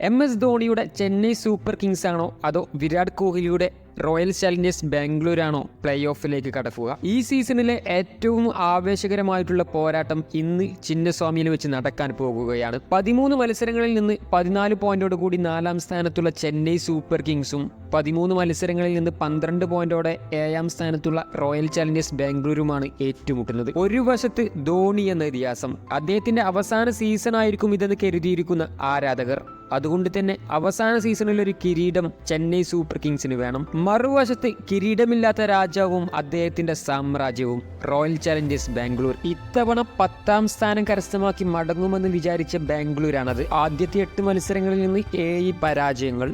M S ധോണിയുടെ Chennai super Kings ആണോ അതോ വിരാട് കോഹ്ലിയുടെ റോയൽ ചാലഞ്ചേഴ്സ് ബാംഗ്ലൂരാണോ പ്ലേ ഓഫിലേക്ക് കടക്കുക? ഈ സീസണിലെ ഏറ്റവും ആവേശകരമായിട്ടുള്ള പോരാട്ടം ഇന്ന് ചിന്നസ്വാമിയിൽ വെച്ച് നടക്കാൻ പോകുകയാണ്. പതിമൂന്ന് മത്സരങ്ങളിൽ നിന്ന് പതിനാല് പോയിന്റോട് കൂടി നാലാം സ്ഥാനത്തുള്ള ചെന്നൈ സൂപ്പർ കിങ്സും പതിമൂന്ന് മത്സരങ്ങളിൽ നിന്ന് പന്ത്രണ്ട് പോയിന്റോടെ ഏഴാം സ്ഥാനത്തുള്ള റോയൽ ചാലഞ്ചേഴ്സ് ബാംഗ്ലൂരുമാണ് ഏറ്റുമുട്ടുന്നത്. ഒരു വശത്ത് ധോണി എന്ന ഇതിഹാസം അദ്ദേഹത്തിന്റെ അവസാന സീസൺ ആയിരിക്കും ഇതെന്ന് കരുതിയിരിക്കുന്ന ആരാധകർ. അതുകൊണ്ട് തന്നെ അവസാന സീസണിൽ ഒരു കിരീടം ചെന്നൈ സൂപ്പർ കിങ്സിന് വേണം. മറുവശത്ത് കിരീടമില്ലാത്ത രാജാവും അദ്ദേഹത്തിന്റെ സാമ്രാജ്യവും റോയൽ ചാലഞ്ചേഴ്സ് ബാംഗ്ലൂർ ഇത്തവണ പത്താം സ്ഥാനം കരസ്ഥമാക്കി മടങ്ങുമെന്ന് വിചാരിച്ച ബാംഗ്ലൂരാണത്. ആദ്യത്തെ എട്ട് മത്സരങ്ങളിൽ നിന്ന് ഏഴ് പരാജയങ്ങൾ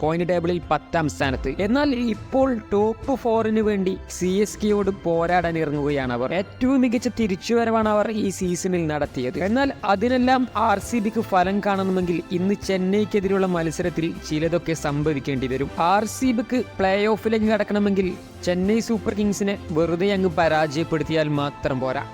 പോയിന്റ് ടേബിളിൽ പത്താം സ്ഥാനത്ത്. എന്നാൽ ഇപ്പോൾ ടോപ്പ് ഫോറിന് വേണ്ടി സി എസ് കെയോട് പോരാടാൻ ഇറങ്ങുകയാണ് അവർ. ഏറ്റവും മികച്ച തിരിച്ചുവരവാണ് അവർ ഈ സീസണിൽ നടത്തിയത്. എന്നാൽ അതിനെല്ലാം ആർ സി ബിക്ക് ഫലം കാണണമെങ്കിൽ ഇന്ന് ചെന്നൈക്കെതിരെയുള്ള മത്സരത്തിൽ ചിലതൊക്കെ സംഭവിക്കേണ്ടി വരും. ആർ സി ബിക്ക് പ്ലേ ഓഫിലേക്ക് കടക്കണമെങ്കിൽ ചെന്നൈ സൂപ്പർ കിങ്സിനെ വെറുതെ അങ്ങ് പരാജയപ്പെടുത്തിയാൽ മാത്രം പോരാ.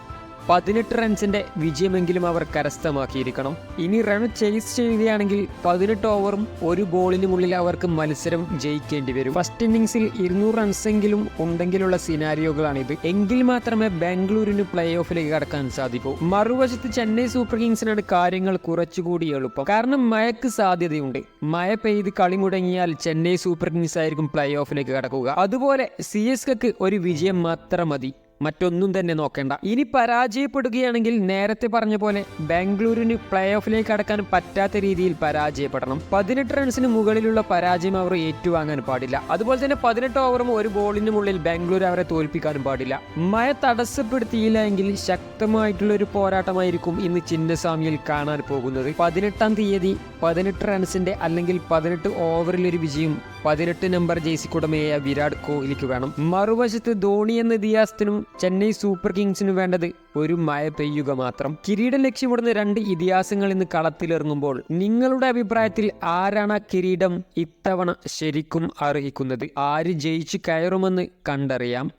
പതിനെട്ട് റൺസിന്റെ വിജയമെങ്കിലും അവർ കരസ്ഥമാക്കിയിരിക്കണം. ഇനി റൺ ചേസ് ചെയ്യുകയാണെങ്കിൽ പതിനെട്ട് ഓവറും ഒരു ബോളിനുമുള്ളിൽ അവർക്ക് മത്സരം ജയിക്കേണ്ടി വരും. ഫസ്റ്റ് ഇന്നിംഗ്സിൽ ഇരുന്നൂറ് റൺസെങ്കിലും ഉണ്ടെങ്കിലുള്ള സിനാരിയോകളാണിത് എങ്കിൽ മാത്രമേ ബാംഗ്ലൂരിന് പ്ലേ ഓഫിലേക്ക് കടക്കാൻ സാധിക്കൂ. മറുവശത്ത് ചെന്നൈ സൂപ്പർ കിങ്സിനാണ് കാര്യങ്ങൾ കുറച്ചുകൂടി എളുപ്പം. കാരണം മഴയ്ക്ക് സാധ്യതയുണ്ട്. മഴ പെയ്ത് കളി മുടങ്ങിയാൽ ചെന്നൈ സൂപ്പർ കിങ്സ് ആയിരിക്കും പ്ലേ ഓഫിലേക്ക് കടക്കുക. അതുപോലെ സി എസ് കെക്ക് ഒരു വിജയം മാത്രം മതി. മറ്റൊന്നും തന്നെ നോക്കേണ്ട. ഇനി പരാജയപ്പെടുകയാണെങ്കിൽ നേരത്തെ പറഞ്ഞ പോലെ ബാംഗ്ലൂരിന് പ്ലേ ഓഫിലേക്ക് അടക്കാൻ പറ്റാത്ത രീതിയിൽ പരാജയപ്പെടണം. പതിനെട്ട് റൺസിന് മുകളിലുള്ള പരാജയം അവർ ഏറ്റുവാങ്ങാൻ പാടില്ല. അതുപോലെ തന്നെ പതിനെട്ട് ഓവറും ഒരു ബോളിനുമുള്ളിൽ ബാംഗ്ലൂർ അവരെ തോൽപ്പിക്കാനും പാടില്ല. മഴ തടസ്സപ്പെടുത്തിയില്ല എങ്കിൽ ശക്തമായിട്ടുള്ള ഒരു പോരാട്ടമായിരിക്കും ഇന്ന് ചിന്നസ്വാമിയിൽ കാണാൻ പോകുന്നത്. പതിനെട്ടാം തീയതി പതിനെട്ട് റൺസിന്റെ അല്ലെങ്കിൽ പതിനെട്ട് ഓവറിൽ ഒരു വിജയം പതിനെട്ട് നമ്പർ ജേസിക്കുടമയായ വിരാട് കോഹ്ലിക്ക് വേണം. മറുവശത്ത് ധോണി എന്ന ഇതിഹാസത്തിനും ചെന്നൈ സൂപ്പർ കിങ്സിന് വേണ്ടത് ഒരു മഴ പെയ്യുക മാത്രം. കിരീടം ലക്ഷ്യമിടുന്ന രണ്ട് ഇതിഹാസങ്ങൾ ഇന്ന് കളത്തിലിറങ്ങുമ്പോൾ നിങ്ങളുടെ അഭിപ്രായത്തിൽ ആരാണ് ആ കിരീടം ഇത്തവണ ശരിക്കും അർഹിക്കുന്നത്? ആര് ജയിച്ചു കയറുമെന്ന് കണ്ടറിയാം.